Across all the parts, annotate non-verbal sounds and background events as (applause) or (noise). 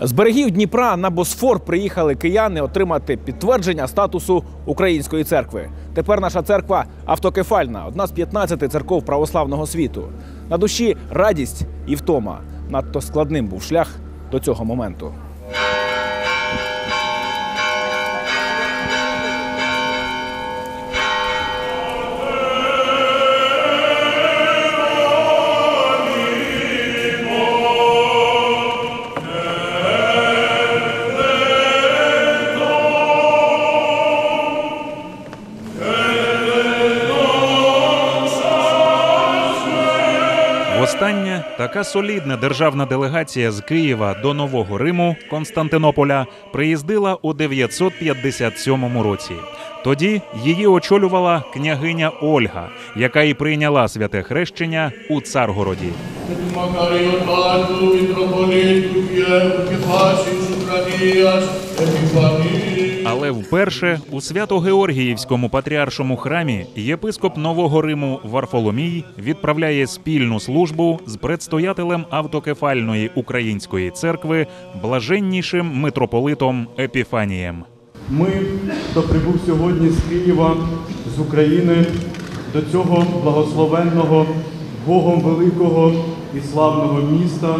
З берегів Дніпра на Босфор приїхали кияни отримати підтвердження статусу української церкви. Тепер наша церква автокефальна, одна з 15 церков православного світу. На душі радість і втома. Надто складним був шлях до цього моменту. Востаннє така солідна державна делегація з Києва до Нового Риму Константинополя приїздила у 957 році. Тоді її очолювала княгиня Ольга, яка і прийняла святе хрещення у царгороді. Але вперше у свято-георгіївському патріаршому храмі єпископ Нового Риму Варфоломій відправляє спільну службу з предстоятелем автокефальної української церкви блаженнішим митрополитом Епіфанієм. Ми, хто прибув сьогодні з Києва, з України, до цього благословенного Богом великого і славного міста,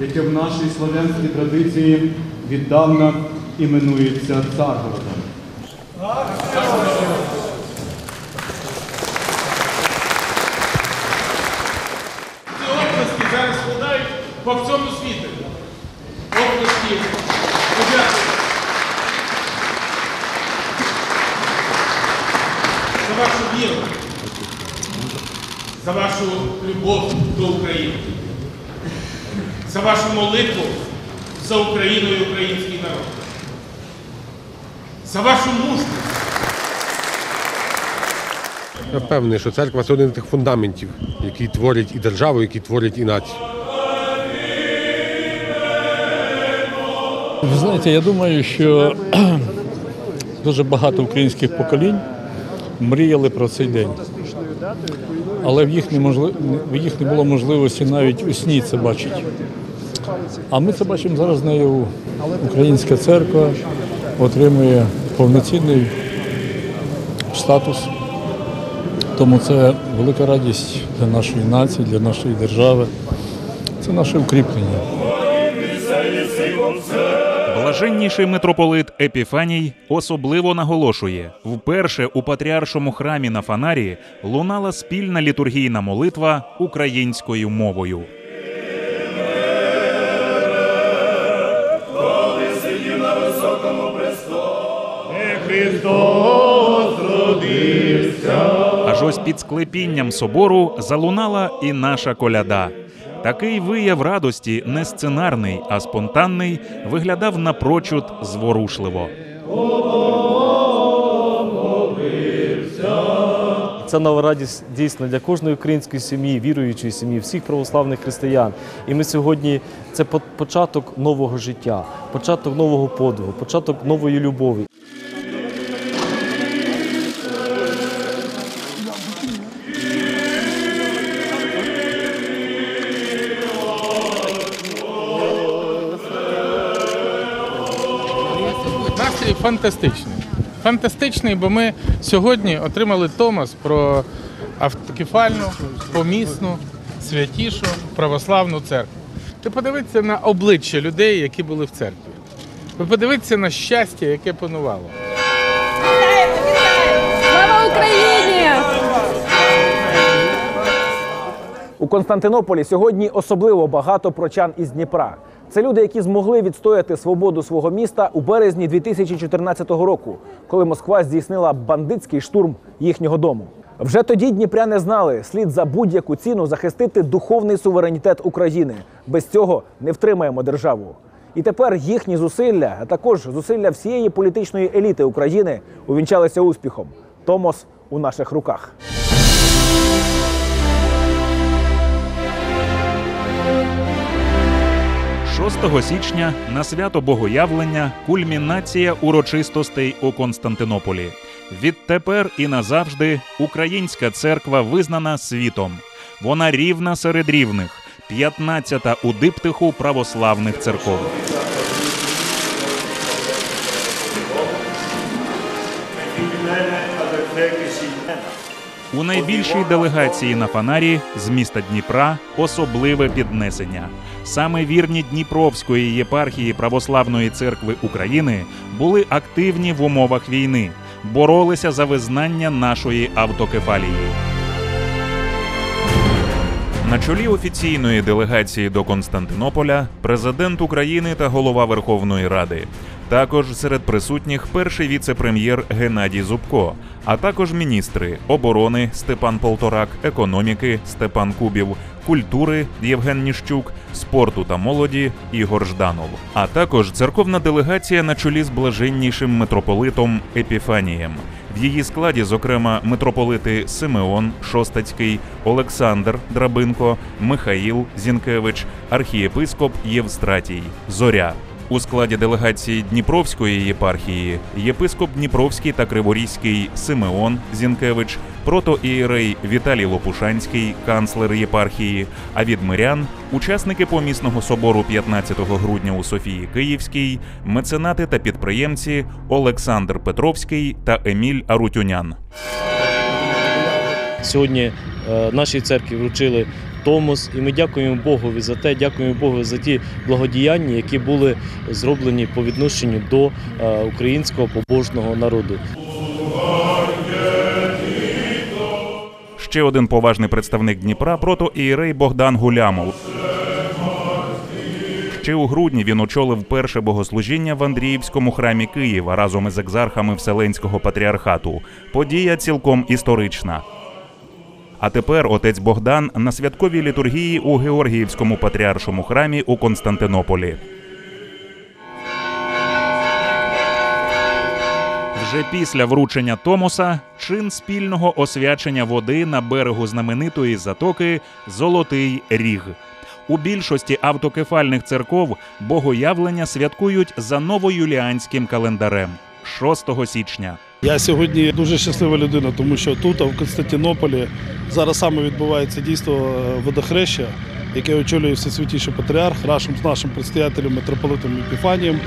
яке в нашій славянській традиції віддавна іменується Царгородом. Ці оплески зараз складають по всьому світу. Оплески. Подякую. За вашу віру. За вашу любов до України. За вашу молитву за Україну і український народ. За вашу мужність. Я впевнений, що церква це один з тих фундаментів, які творять і державу, які творять і націю. Ви знаєте, я думаю, що (clears throat) дуже багато українських поколінь мріяли про цей день. Але в їх, неможли... в їх не було можливості навіть у сні це бачити. А ми це бачимо зараз наяву. Українська церква отримує повноцінний статус. Тому це велика радість для нашої нації, для нашої держави. Це наше укріплення. Блаженніший митрополит Епіфаній особливо наголошує: вперше у патріаршому храмі на Фанарі лунала спільна літургійна молитва українською мовою. Аж ось під склепінням собору залунала і наша коляда. Такий вияв радості не сценарний, а спонтанний виглядав напрочуд зворушливо. Це нова радість дійсно для кожної української сім'ї, віруючої сім'ї, всіх православних християн. І ми сьогодні це початок нового життя, початок нового подвигу, початок нової любові. Фантастичний. Фантастичний, бо ми сьогодні отримали Томас про автокефальну, помісну, святішу православну церкву. Ти подивися на обличчя людей, які були в церкві. Ви подивіться на щастя, яке панувало. Слава Україні! У Константинополі сьогодні особливо багато прочан із Дніпра. Це люди, які змогли відстояти свободу свого міста у березні 2014 року, коли Москва здійснила бандитський штурм їхнього дому. Вже тоді дніпряни знали, слід за будь-яку ціну захистити духовний суверенітет України. Без цього не втримаємо державу. І тепер їхні зусилля, а також зусилля всієї політичної еліти України увінчалися успіхом. Томос у наших руках. 6 січня на свято Богоявлення кульмінація урочистостей у Константинополі. Відтепер і назавжди українська церква визнана світом. Вона рівна серед рівних, 15-та у диптиху православних церков. У найбільшій делегації на фанарі з міста Дніпра особливе піднесення. Саме вірні Дніпровської єпархії Православної церкви України були активні в умовах війни, боролися за визнання нашої автокефалії. На чолі офіційної делегації до Константинополя президент України та голова Верховної Ради. Також серед присутніх перший віце-прем'єр Геннадій Зубко, а також міністри оборони Степан Полторак, економіки Степан Кубів, культури Євген Ніщук, спорту та молоді Ігор Жданов, а також церковна делегація на чолі з блаженнішим митрополитом Епіфанієм. В її складі, зокрема, митрополити Симеон Шостацький, Олександр Драбинко, Михаїл Зінкевич, архієпископ Євстратій, Зоря. У складі делегації Дніпровської єпархії єпископ Дніпровський та Криворізький Симеон Зінкевич, протоієрей Віталій Лопушанський, канцлер єпархії, а від мирян учасники помісного собору 15 грудня у Софії Київській, меценати та підприємці Олександр Петровський та Еміль Арутюнян. Сьогодні е, нашій церкві вручили Томос, і ми дякуємо Богові за те, дякуємо Богу за ті благодіяння, які були зроблені по відношенню до е, українського побожного народу. Ще один поважний представник Дніпра протоієрей Богдан Гулямов. Ще у грудні він очолив перше богослужіння в Андріївському храмі Києва разом із екзархами Вселенського патріархату. Подія цілком історична. А тепер отець Богдан на святковій літургії у Георгіївському патріаршому храмі у Константинополі. Вже після вручення Томоса чин спільного освячення води на берегу знаменитої затоки Золотий Ріг. У більшості автокефальних церков богоявлення святкують за новоюліанським календарем 6 січня. Я сьогодні дуже щаслива людина, тому що тут, в Константинополі, зараз саме відбувається дійство е, водохреща, яке очолює всесвятіший патріарх разом з нашим предстоятелем митрополитом Епіфанієм.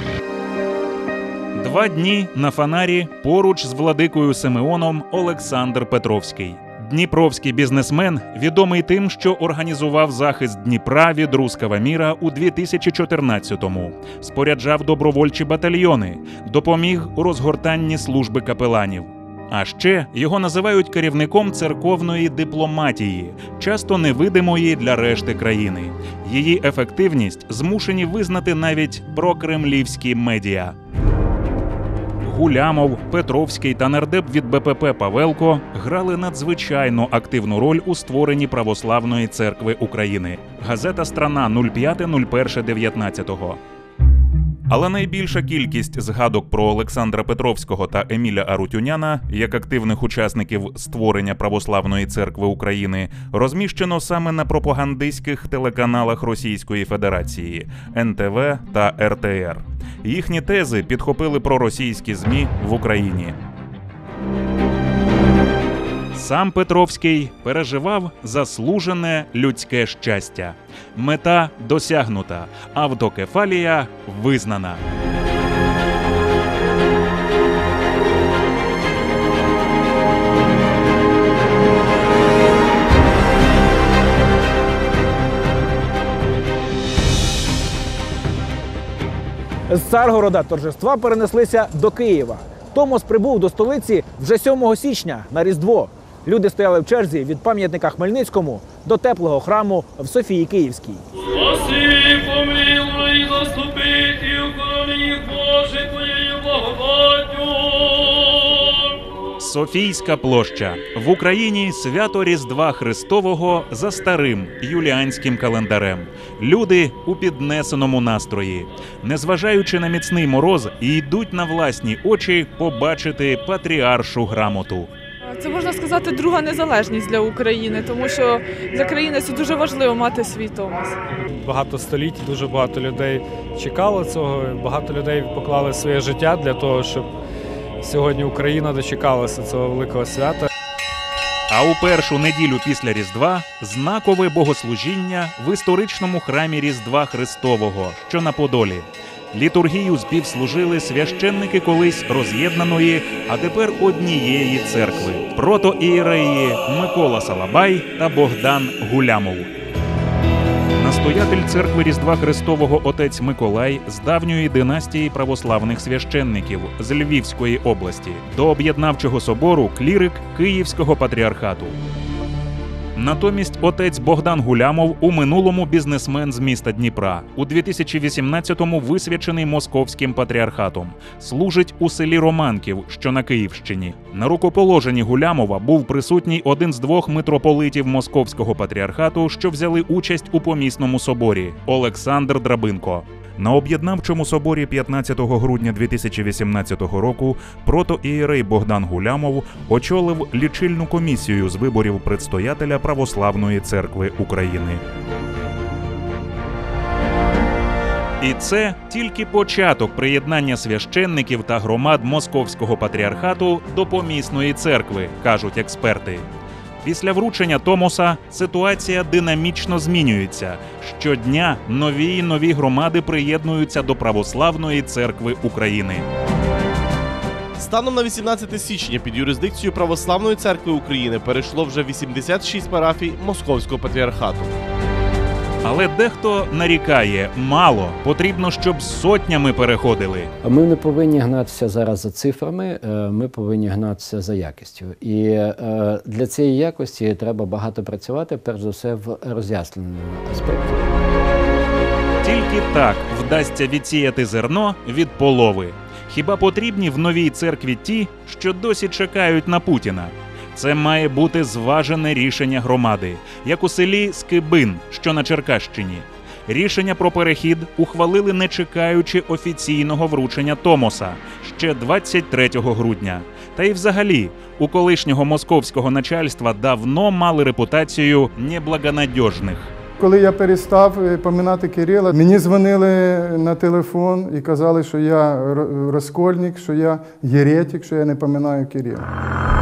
Два дні на фанарі поруч з владикою Симеоном Олександр Петровський. Дніпровський бізнесмен відомий тим, що організував захист Дніпра від руского міра у 2014-му, споряджав добровольчі батальйони, допоміг у розгортанні служби капеланів. А ще його називають керівником церковної дипломатії, часто невидимої для решти країни. Її ефективність змушені визнати навіть прокремлівські медіа. Гулямов, Петровський та нардеп від БПП Павелко грали надзвичайно активну роль у створенні Православної церкви України. Газета Страна 05.01.19. Але найбільша кількість згадок про Олександра Петровського та Еміля Арутюняна як активних учасників створення Православної церкви України розміщено саме на пропагандистських телеканалах Російської Федерації НТВ та РТР. Їхні тези підхопили проросійські змі в Україні. Сам Петровський переживав заслужене людське щастя. Мета досягнута, автокефалія визнана. З Царгорода торжества перенеслися до Києва. Томос прибув до столиці вже 7 січня на Різдво. Люди стояли в черзі від пам'ятника Хмельницькому до теплого храму в Софії Київській. Спаси, помилуй, заступи і їх, Боже, Твоєю благодаттю. Софійська площа в Україні свято Різдва Христового за старим юліанським календарем. Люди у піднесеному настрої, незважаючи на міцний мороз, йдуть на власні очі побачити патріаршу грамоту. Це можна сказати друга незалежність для України, тому що для країни це дуже важливо мати свій Томос. багато століть, дуже багато людей чекало цього. Багато людей поклали своє життя для того, щоб сьогодні Україна дочекалася цього великого свята. А у першу неділю після Різдва знакове богослужіння в історичному храмі Різдва Христового, що на Подолі. Літургію співслужили священники колись роз'єднаної, а тепер однієї церкви протоієреї Микола Салабай та Богдан Гулямов. Настоятель церкви Різдва Христового отець Миколай з давньої династії православних священників з Львівської області до об'єднавчого собору клірик Київського патріархату. Натомість отець Богдан Гулямов у минулому бізнесмен з міста Дніпра. У 2018-му висвячений московським патріархатом. Служить у селі Романків, що на Київщині. На рукоположенні Гулямова був присутній один з двох митрополитів московського патріархату, що взяли участь у помісному соборі Олександр Драбинко. На об'єднавчому соборі 15 грудня 2018 року протоієрей Богдан Гулямов очолив лічильну комісію з виборів предстоятеля Православної церкви України. І це тільки початок приєднання священників та громад Московського патріархату до помісної церкви, кажуть експерти. Після вручення Томоса ситуація динамічно змінюється. Щодня нові й нові громади приєднуються до Православної церкви України. Станом на 18 січня під юрисдикцію Православної церкви України перейшло вже 86 парафій Московського патріархату. Але дехто нарікає мало, потрібно, щоб сотнями переходили. Ми не повинні гнатися зараз за цифрами, е, ми повинні гнатися за якістю. І е, для цієї якості треба багато працювати, перш за все, в роз'ясненому аспекті. Тільки так вдасться відсіяти зерно від полови. Хіба потрібні в новій церкві ті, що досі чекають на Путіна? Це має бути зважене рішення громади, як у селі Скибин, що на Черкащині. Рішення про перехід ухвалили не чекаючи офіційного вручення Томоса ще 23 грудня. Та й взагалі у колишнього московського начальства давно мали репутацію неблагонадіжних. Коли я перестав е, поминати Кирила, мені дзвонили на телефон і казали, що я розкольник, що я єретик, що я не поминаю Кирила.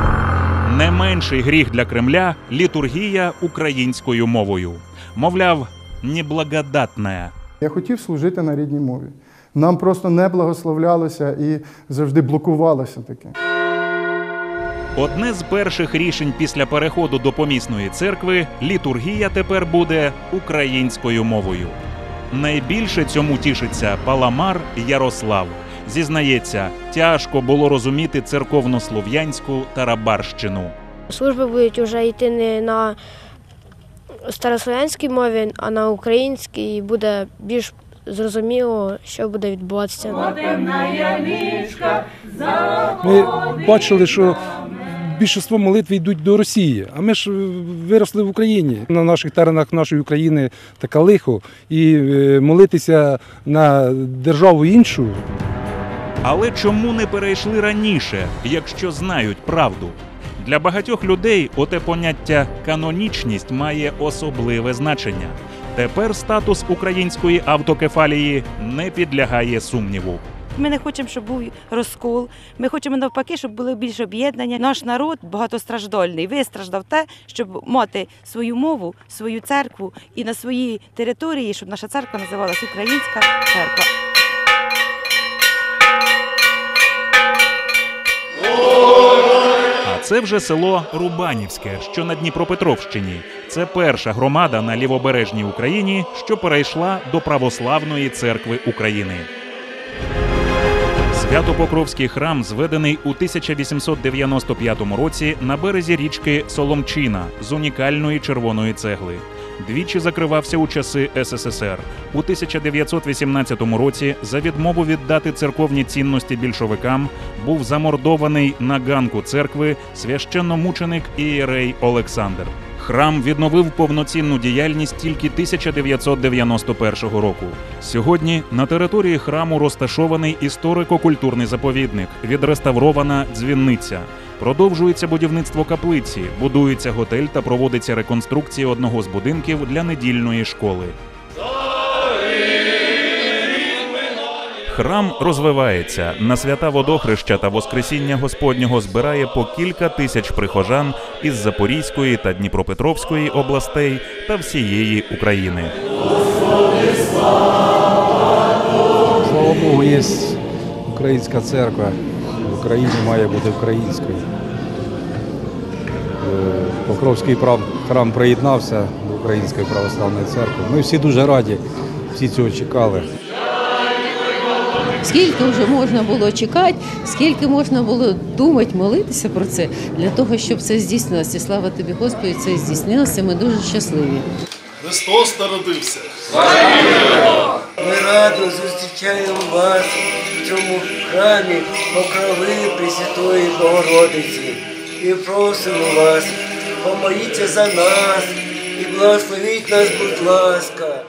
Не менший гріх для Кремля літургія українською мовою. Мовляв, неблагодатна. Я хотів служити на рідній мові. Нам просто не благословлялося і завжди блокувалося таке. Одне з перших рішень після переходу до помісної церкви літургія тепер буде українською мовою. Найбільше цьому тішиться Паламар Ярослав. Зізнається, тяжко було розуміти церковнослов'янську тарабарщину. Служби будуть вже йти не на старослов'янській мові, а на українській, і буде більш зрозуміло, що буде відбуватися. Ми бачили, що більшість молитв йдуть до Росії, а ми ж виросли в Україні. На наших теренах нашої України така лихо, і е, молитися на державу іншу. Але чому не перейшли раніше, якщо знають правду? Для багатьох людей оте поняття канонічність має особливе значення. Тепер статус української автокефалії не підлягає сумніву. Ми не хочемо, щоб був розкол. Ми хочемо навпаки, щоб були більше об'єднання. Наш народ багатостраждальний, вистраждав те, щоб мати свою мову, свою церкву і на своїй території, щоб наша церква називалась Українська церква. Це вже село Рубанівське, що на Дніпропетровщині. Це перша громада на лівобережній Україні, що перейшла до Православної церкви України. Свято-Покровський храм зведений у 1895 році на березі річки Соломчина з унікальної червоної цегли. Двічі закривався у часи СССР. У 1918 році за відмову віддати церковні цінності більшовикам був замордований на ганку церкви священномученик Ієрей Олександр. Храм відновив повноцінну діяльність тільки 1991 року. Сьогодні на території храму розташований історико-культурний заповідник, відреставрована дзвінниця. Продовжується будівництво каплиці, будується готель та проводиться реконструкція одного з будинків для недільної школи. Храм розвивається. На свята водохреща та Воскресіння Господнього збирає по кілька тисяч прихожан із Запорізької та Дніпропетровської областей та всієї України. Слава Богу, є українська церква. В Україні має бути українською. Е, Покровський храм, приєднався до Української православної церкви. Ми всі дуже раді, всі цього чекали. Скільки вже можна було чекати, скільки можна було думати, молитися про це для того, щоб це здійснилося. Слава тобі, Господи, це здійснилося. Ми дуже щасливі. Христос народився. Ми радо зустрічаємо вас цьому храмі покрови Пресвятої Богородиці і просимо вас, помоліться за нас і благословіть нас, будь ласка.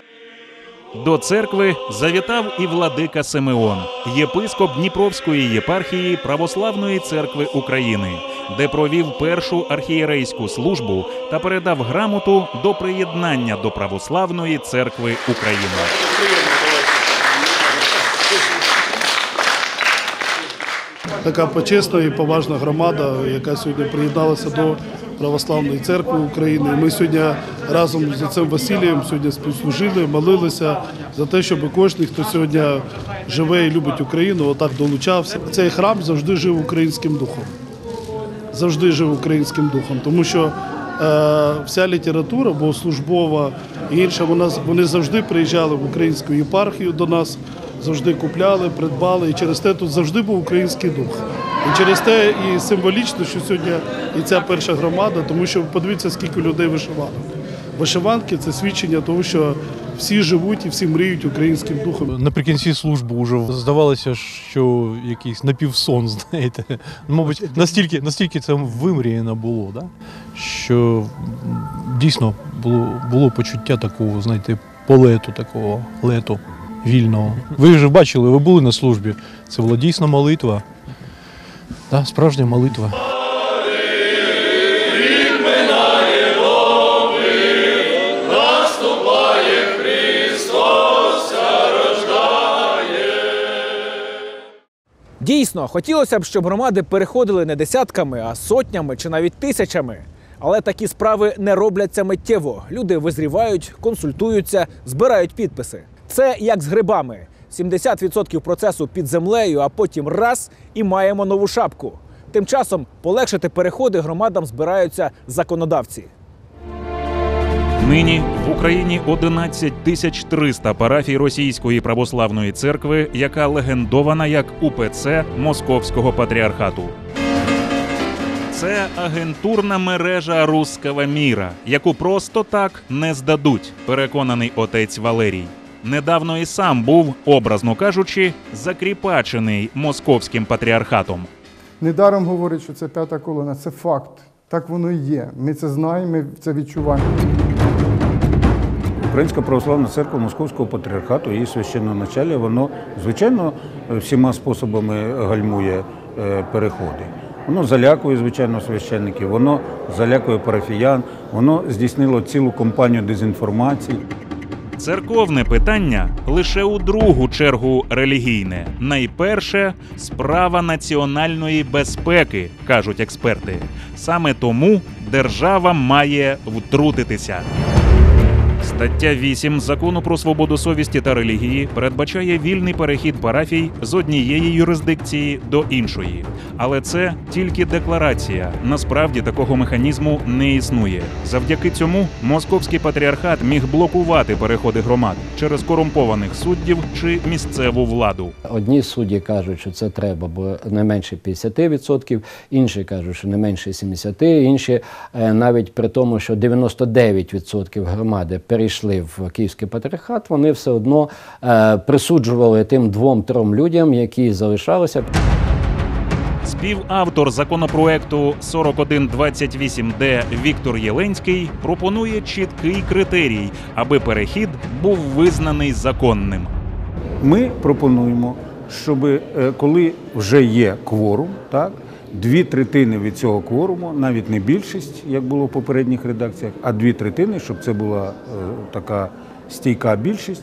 До церкви завітав і владика Симеон, єпископ Дніпровської єпархії Православної церкви України, де провів першу архієрейську службу та передав грамоту до приєднання до Православної церкви України. Така почесна і поважна громада, яка сьогодні приєдналася до Православної церкви України. Ми сьогодні разом з цим Василієм сьогодні співслужили, молилися за те, щоб кожен, хто сьогодні живе і любить Україну, отак долучався. Цей храм завжди жив українським духом. Завжди жив українським духом, тому що е, вся література богослужбова і інша, вона вони завжди приїжджали в українську єпархію до нас, завжди купляли, придбали. І через те тут завжди був український дух. І через те і символічно, що сьогодні і ця перша громада, тому що подивіться, скільки людей вишиванок. Вишиванки це свідчення того, що всі живуть і всі мріють українським духом. Наприкінці служби вже здавалося, що якийсь напівсон, (laughs) знаєте. Ну, Мабуть, настільки, настільки це вимріяно було, да? що дійсно було, було почуття такого, знаєте, полету, такого лету вільного. Ви вже бачили, ви були на службі. Це була дійсно молитва. Да, справжня молитва. Дійсно, хотілося б, щоб громади переходили не десятками, а сотнями чи навіть тисячами. Але такі справи не робляться миттєво. Люди визрівають, консультуються, збирають підписи. Це як з грибами: 70% процесу під землею, а потім раз і маємо нову шапку. Тим часом полегшити переходи громадам збираються законодавці. Нині в Україні 11 тисяч 300 парафій Російської православної церкви, яка легендована як УПЦ Московського патріархату. Це агентурна мережа руского міра, яку просто так не здадуть, переконаний отець Валерій. Недавно і сам був, образно кажучи, закріпачений московським патріархатом. Недаром говорять, що це п'ята колона. Це факт. Так воно і є. Ми це знаємо, ми це відчуваємо. Українська православна церква Московського патріархату, її священноначалля, воно, звичайно, всіма способами гальмує е, переходи. Воно залякує, звичайно, священників, воно залякує парафіян, воно здійснило цілу кампанію дезінформації. Церковне питання лише у другу чергу релігійне. Найперше справа національної безпеки, кажуть експерти. Саме тому держава має втрутитися. Стаття 8 закону про свободу совісті та релігії передбачає вільний перехід парафій з однієї юрисдикції до іншої. Але це тільки декларація. Насправді такого механізму не існує. Завдяки цьому московський патріархат міг блокувати переходи громад через корумпованих суддів чи місцеву владу. Одні судді кажуть, що це треба, бо не менше 50%, інші кажуть, що не менше 70%, інші е, навіть при тому, що 99% громади перейшли в Київський патріархат, вони все одно е, присуджували тим двом-трьом людям, які залишалися. Співавтор законопроекту 4128Д Віктор Єленський пропонує чіткий критерій, аби перехід був визнаний законним. Ми пропонуємо, щоб е, коли вже є кворум, так, дві третини від цього кворуму, навіть не більшість, як було в попередніх редакціях, а дві третини, щоб це була е, така стійка більшість.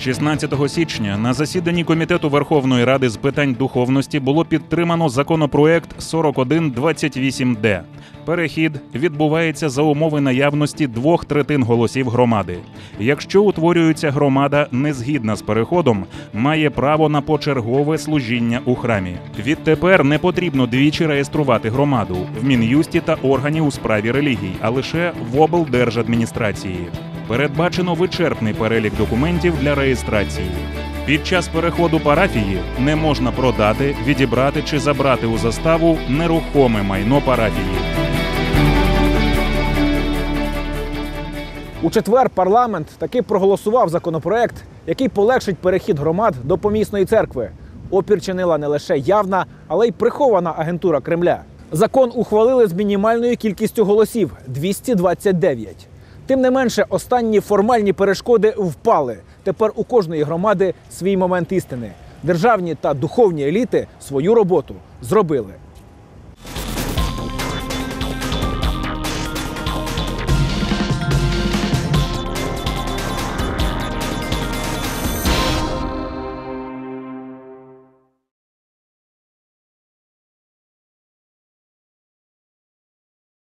16 січня на засіданні комітету Верховної Ради з питань духовності було підтримано законопроект 4128Д. Перехід відбувається за умови наявності двох третин голосів громади. Якщо утворюється громада не згідна з переходом, має право на почергове служіння у храмі. Відтепер не потрібно двічі реєструвати громаду в мін'юсті та органі у справі релігій, а лише в облдержадміністрації. Передбачено вичерпний перелік документів для реєстрації. Під час переходу парафії не можна продати, відібрати чи забрати у заставу нерухоме майно парафії. У четвер парламент таки проголосував законопроект, який полегшить перехід громад до помісної церкви. Опір чинила не лише явна, але й прихована агентура Кремля. Закон ухвалили з мінімальною кількістю голосів 229. Тим не менше, останні формальні перешкоди впали. Тепер у кожної громади свій момент істини. Державні та духовні еліти свою роботу зробили.